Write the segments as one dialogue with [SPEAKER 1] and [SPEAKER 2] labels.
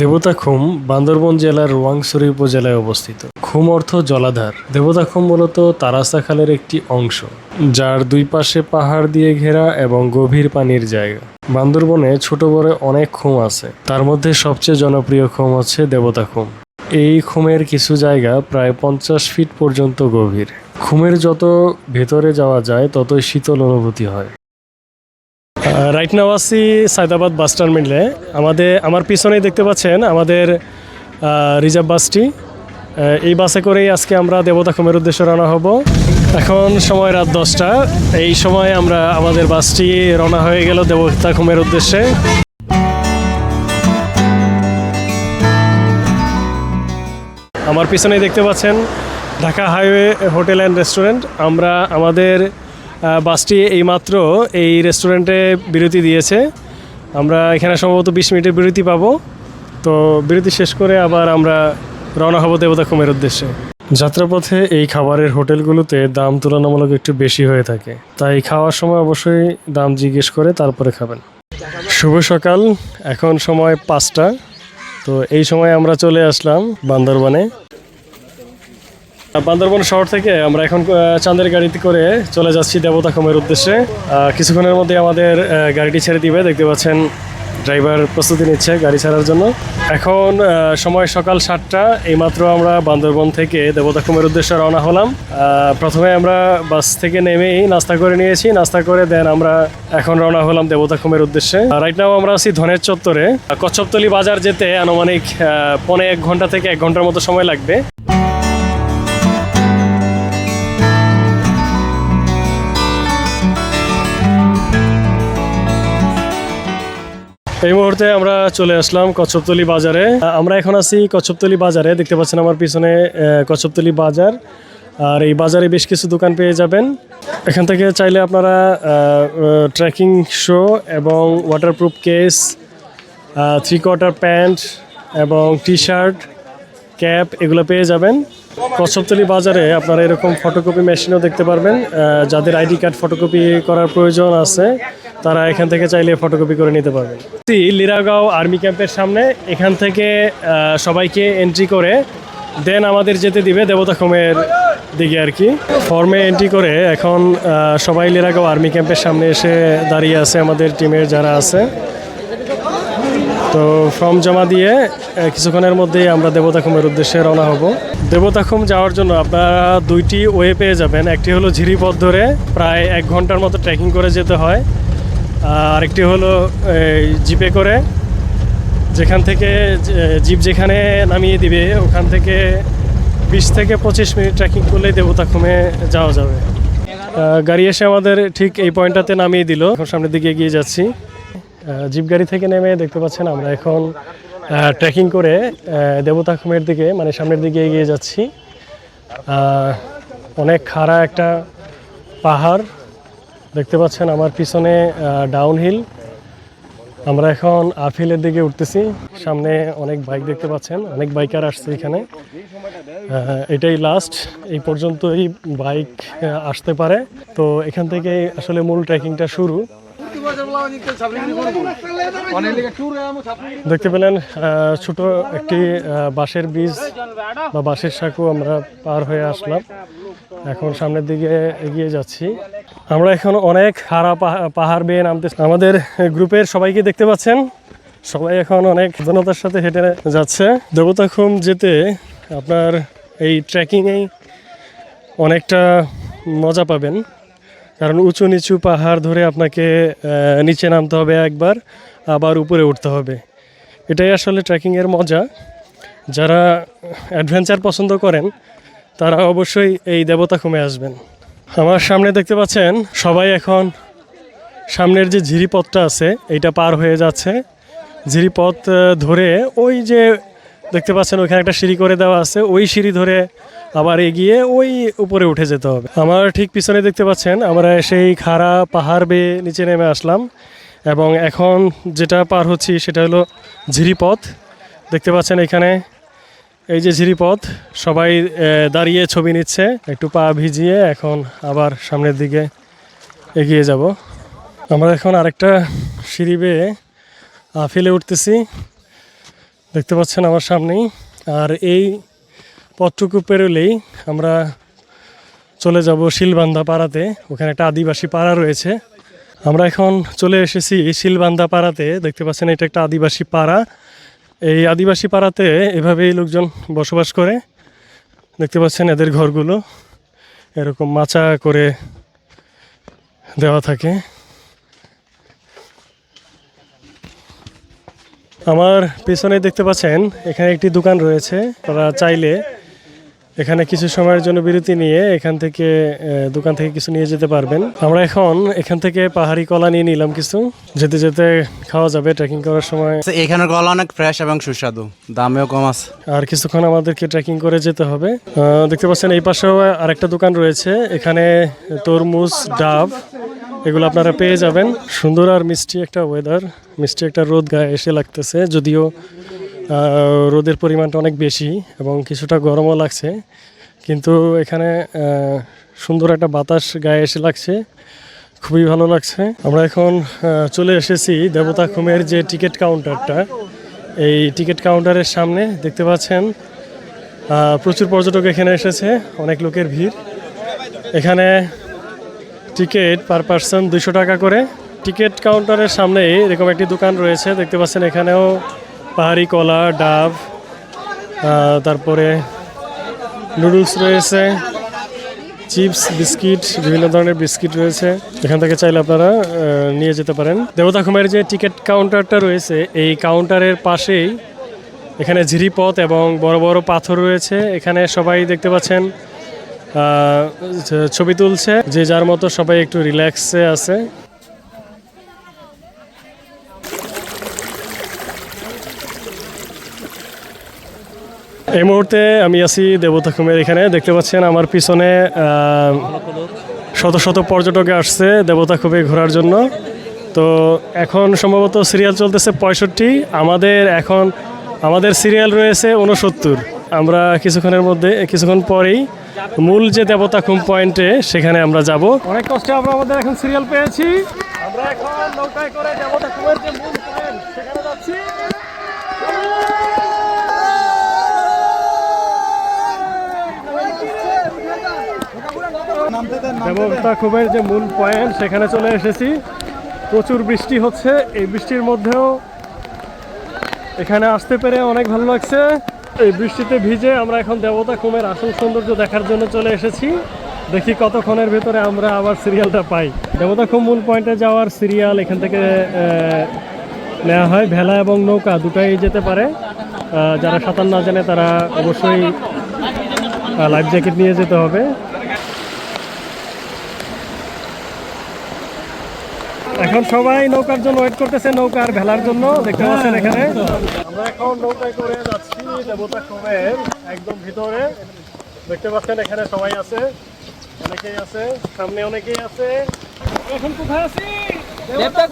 [SPEAKER 1] দেবতা খুম বান্দরবন জেলার রোয়াংছড়ি উপজেলায় অবস্থিত। খুম অর্থ জলাধার। দেবতা খুম মূলত তারাসা খালের একটি অংশ, যার দুই পাশে পাহাড় দিয়ে ঘেরা এবং গভীর পানির জায়গা। বান্দরবনে ছোট বড় অনেক খুম আছে। তার মধ্যে সবচেয়ে জনপ্রিয় খুম হচ্ছে দেবতা খুম এই খুমের কিছু জায়গা প্রায় পঞ্চাশ ফিট পর্যন্ত গভীর। খুমের যত ভেতরে যাওয়া যায়, ততই শীতল অনুভূতি হয়। রাইট নাও আছি সায়দাবাদ বাস টার্মিনালে আমাদের, আমার পিছনেই দেখতে পাচ্ছেন আমাদের রিজার্ভ বাসটি। এই বাসে করেই আজকে আমরা দেবতা খুমের উদ্দেশ্যে রওনা হব। এখন সময় রাত দশটা। এই সময় আমরা আমাদের বাসটি রওনা হয়ে গেল দেবতা খুমের উদ্দেশ্যে। আমার পিছনেই দেখতে পাচ্ছেন Dhaka highway hotel and restaurant. আমরা আমাদের বাসটি এইমাত্র এই রেস্টুরেন্টে বিরতি দিয়েছে। আমরা এখানে সম্ভবত বিশ মিনিটের বিরতি পাবো। তো বিরতি শেষ করে আবার আমরা রওনা হব দেবতা কুমের উদ্দেশ্যে। যাত্রাপথে এই খাবারের হোটেলগুলোতে দাম তুলনামূলক একটু বেশি হয়ে থাকে। তাই খাওয়ার সময় অবশ্যই দাম জিজ্ঞেস করে তারপরে খাবেন। শুভ সকাল। এখন সময় পাঁচটা। তো এই সময় আমরা চলে আসলাম বান্দরবানে। বান্দরবন শহর থেকে আমরা এখন চাঁদের গাড়িতে করে চলে যাচ্ছি দেবতা খুমের উদ্দেশ্যে। কিছুক্ষণের মধ্যে আমাদের গাড়িটি ছেড়ে দিবে। দেখতে পাচ্ছেন, ড্রাইভার প্রস্তুতি নিচ্ছে গাড়ি ছাড়ার জন্য। এখন সময় সকাল সাতটা। এইমাত্র আমরা বান্দরবন থেকে দেবতা খুমের উদ্দেশ্যে রওনা হলাম। প্রথমে আমরা বাস থেকে নেমেই নাস্তা করে নিয়েছি। নাস্তা করে দেন আমরা এখন রওনা হলাম দেবতা খুমের উদ্দেশ্যে। রাইট নাও আমরা আছি ধনের চত্বরে। কচ্ছপতলি বাজার যেতে আনুমানিক পৌনে এক ঘণ্টা থেকে এক ঘণ্টার মতো সময় লাগবে। এই মুহূর্তে আমরা চলে আসলাম কচ্ছপতলি বাজারে। আমরা এখন আছি কচ্ছপতলি বাজারে। দেখতে পাচ্ছেন আমার পিছনে কচ্ছপতলি বাজার। আর এই বাজারে বেশ কিছু দোকান পেয়ে যাবেন। এখান থেকে চাইলে আপনারা ট্রেকিং শো এবং waterproof case three quarter pant এবং টি শার্ট ক্যাপ এগুলো পেয়ে যাবেন। কচ্ছপতলি বাজারে আপনারা এরকম ফটোকপি মেশিনও দেখতে পারবেন। যাদের আইডি কার্ড ফটোকপি করার প্রয়োজন আছে তারা এখান থেকে চাইলে ফটোকপি করে নিতে পারবেন লিরাগাঁও আর্মি ক্যাম্পের সামনে, এখান থেকে সবাইকে এন্ট্রি করে দেন আমাদের যেতে দিবে দেবতা খুমের দিকে আর কি। ফর্মে এন্ট্রি করে, এখন সবাই লিরাগাঁও আর্মি ক্যাম্পের সামনে এসে দাঁড়িয়ে আছে আমাদের টিমের যারা আছে। তো ফর্ম জমা দিয়ে কিছুক্ষণের মধ্যেই আমরা দেবতাখুমের উদ্দেশ্যে রওনা হব। দেবতাখুম যাওয়ার জন্য আপনারা দুইটি ওয়ে পেয়ে যাবেন। একটি হলো ঝিরিপথ ধরে প্রায় এক ঘণ্টার মতো ট্রেকিং করে যেতে হয়। আরেকটি হলো জিপে করে, যেখান থেকে জিপ যেখানে নামিয়ে দিবে, ওখান থেকে বিশ থেকে পঁচিশ মিনিট ট্রেকিং করলেই দেবতাখুমে যাওয়া যাবে। গাড়ি এসে আমাদের ঠিক এই পয়েন্টটাতে নামিয়ে দিল। এখন সামনের দিকে এগিয়ে যাচ্ছি। জিপ গাড়ি থেকে নেমে দেখতে পাচ্ছেন আমরা এখন ট্রেকিং করে দেবতা খুমের দিকে মানে সামনের দিকে এগিয়ে যাচ্ছি। অনেক খাড়া একটা পাহাড়। দেখতে পাচ্ছেন আমার পিছনে ডাউন হিল আমরা এখন আফিলের দিকে উঠতেছি। সামনে অনেক বাইক দেখতে পাচ্ছেন, অনেক বাইকার আসছে এখানে। এটাই লাস্ট এই পর্যন্তই বাইক আসতে পারে। তো এখান থেকে আসলে মূল ট্রেকিংটা শুরু। দেখতে পেলেন ছোট একটি বাঁশের ব্রিজ বা বাঁশের সাঁকু আমরা পার হয়ে আসলাম। এখন সামনের দিকে এগিয়ে যাচ্ছি। আমরা এখন অনেক হারা পাহা- পাহাড় বেয়ে নামতে আমাদের গ্রুপের সবাইকে দেখতে পাচ্ছেন। সবাই এখন অনেক জনতার সাথে হেঁটে যাচ্ছে। দেবতাখুম যেতে আপনার এই ট্রেকিংয়েই অনেকটা মজা পাবেন। কারণ উঁচু নিচু পাহাড় ধরে আপনাকে নিচে নামতে হবে একবার, আবার উপরে উঠতে হবে। এটাই আসলে ট্রেকিংয়ের মজা। যারা অ্যাডভেঞ্চার পছন্দ করেন, তারা অবশ্যই এই দেবতা কমে আসবেন। আমার সামনে দেখতে পাচ্ছেন, সবাই এখন সামনের যে ঝিরিপথটা আছে, এইটা পার হয়ে যাচ্ছে। ঝিরিপথ ধরে ওই যে দেখতে পাচ্ছেন ওইখানে একটা সিঁড়ি করে দেওয়া আছে। ওই সিঁড়ি ধরে আবার এগিয়ে ওই উপরে উঠে যেতে হবে। আমার ঠিক পিছনে দেখতে পাচ্ছেন আমরা সেই খাড়া পাহাড় বেয়ে নিচে নেমে আসলাম এবং এখন যেটা পার হচ্ছি সেটা হলো ঝিরিপথ। দেখতে পাচ্ছেন এখানে এই যে ঝিরিপথ সবাই দাঁড়িয়ে ছবি নিচ্ছে। একটু পা ভিজিয়ে এখন আবার সামনের দিকে এগিয়ে যাব। আমরা এখন আরেকটা সিঁড়ি বেয়ে আহ, ফেলে উঠতেছি। দেখতে পাচ্ছেন আমার সামনেই। আর এই পথটুকু পেরোলেই আমরা চলে যাব শিলবান্ধা পাড়াতে। ওখানে একটা আদিবাসী পাড়া রয়েছে। আমরা এখন চলে এসেছি শিলবান্ধা পাড়াতে। দেখতে পাচ্ছেন এটা একটা আদিবাসী পাড়া। এই আদিবাসী পাড়াতে এভাবেই লোকজন বসবাস করে। দেখতে পাচ্ছেন এদের ঘরগুলো। এরকম মাচা করে দেওয়া থাকে। আমার পেছনে দেখতে পাচ্ছেন এখানে একটি দোকান রয়েছে। তারা চাইলে এখানে কিছু সময়ের জন্য বিরতি নিয়ে এখান থেকে দোকান থেকে কিছু নিয়ে যেতে পারবেন। আমরা এখন এখান থেকে পাহাড়ি কলা নিয়ে নিলাম কিছু। যেতে যেতে খাওয়া যাবে ট্রেকিং করার সময়।
[SPEAKER 2] আচ্ছা, এখানের কলা অনেক ফ্রেশ এবং সুস্বাদু দামেও কম আছে।
[SPEAKER 1] আর কিছুক্ষণ আমাদেরকে ট্রেকিং করে যেতে হবে। আহ, দেখতে পাচ্ছেন এই পাশেও আরেকটা দোকান রয়েছে। এখানে তরমুজ ডাব এগুলো আপনারা পেয়ে যাবেন। সুন্দর আর মিষ্টি একটা ওয়েদার মিষ্টি একটা রোদ গায়ে এসে লাগতেছে, যদিও রোদের পরিমাণটা অনেক বেশি এবং কিছুটা গরমও লাগছে। কিন্তু এখানে সুন্দর একটা বাতাস গায়ে এসে লাগছে, খুবই ভালো লাগছে। আমরা এখন চলে এসেছি দেবতা খুমের যে টিকিট কাউন্টারটা। এই টিকিট কাউন্টারের সামনে দেখতে পাচ্ছেন প্রচুর পর্যটক এখানে এসেছে, অনেক লোকের ভিড়। এখানে টিকিট পার পার্সন দুশো টাকা করে। টিকিট কাউন্টারের সামনে এরকম একটি দোকান রয়েছে, দেখতে পাচ্ছেন এখানেও পাহাড়ি কলা, ডাব তারপরে নুডলস রয়েছে, চিপস, বিস্কিট, বিভিন্ন ধরনের বিস্কিট রয়েছে। এখান থেকে চাইলে আপনারা নিয়ে যেতে পারেন। দেবতা খুমের যে টিকিট কাউন্টারটা রয়েছে, এই কাউন্টারের পাশেই এখানে ঝিরিপথ এবং বড় বড় পাথর রয়েছে। এখানে সবাই দেখতে পাচ্ছেন ছবি তুলছে, যে যার মতো সবাই একটু রিল্যাক্সে আছে। এই মুহূর্তে আমি আছি দেবতা খুমের এখানে। দেখতে পাচ্ছেন আমার পিছনে শত শত পর্যটক আসছে দেবতা খুবে ঘোরার জন্য। তো এখন সম্ভবত সিরিয়াল চলতেছে পঁয়ষট্টি আমাদের এখন আমাদের সিরিয়াল রয়েছে উনসত্তর আমরা কিছুক্ষণের মধ্যে কিছুক্ষণ পরেই মূল যে দেবতা খুম পয়েন্টে সেখানে আমরা যাব। অনেক কষ্টে আমরা আমাদের এখন সিরিয়াল পেয়েছি। আমরা এখন নৌকায় করে দেবতা খুমের যে মূল পয়েন্ট সেখানে যাচ্ছি দেবতা খুবের যে মূল পয়েন্ট সেখানে চলে এসেছি। প্রচুর বৃষ্টি হচ্ছে এই বৃষ্টির মধ্যেও এখানে আসতে পেরে অনেক ভালো লাগছে। এই বৃষ্টিতে ভিজে আমরা এখন দেবতা খুমের আসল সৌন্দর্য দেখার জন্য চলে এসেছি। দেখি কতক্ষণের ভেতরে আমরা আবার সিরিয়ালটা পাই। দেবতা খুম মূল পয়েন্টে যাওয়ার সিরিয়াল এখান থেকে নেওয়া হয়। ভেলা এবং নৌকা দুটাই যেতে পারে। যারা সাঁতার না জানে তারা অবশ্যই লাইফ জ্যাকেট নিয়ে যেতে হবে। এখন সবাই নৌকার জন্য ওয়েট করতেছে নৌকার ভেলার জন্য দেখতে পাচ্ছেন এখানে। আমরা এখন নৌকায় করে যাচ্ছি দেবতা খুমের একদম ভিতরে। দেখতে পাচ্ছেন এখানে সবাই আছে অনেকেই আছে সামনে অনেকেই আছে। এখন কোথায় আছি? দেবতা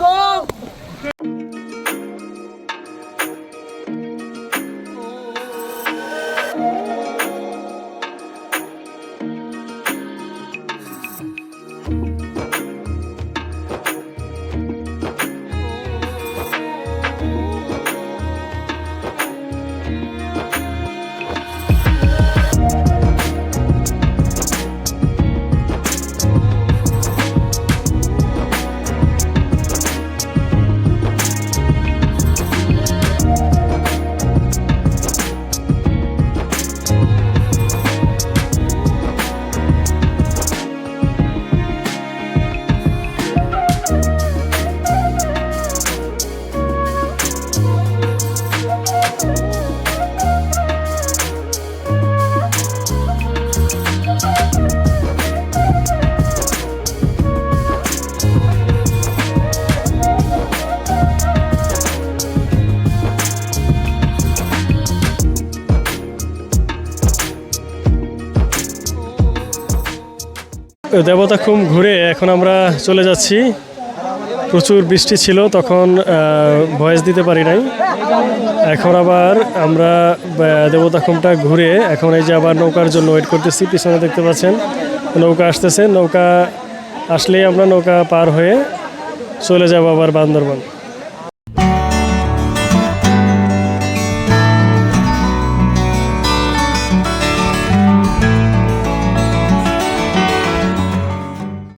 [SPEAKER 1] খুম ঘুরে এখন আমরা চলে যাচ্ছি। প্রচুর বৃষ্টি ছিল, তখন ভয়েস দিতে পারি নাই। এখন আবার আমরা দেবতা খুমটা ঘুরে এখন এই যে আবার নৌকার জন্য ওয়েট করতেছি, পিছনে দেখতে পাচ্ছেন, নৌকা আসতেছে। নৌকা আসলেই আমরা নৌকা পার হয়ে চলে যাব আবার বান্দরবান।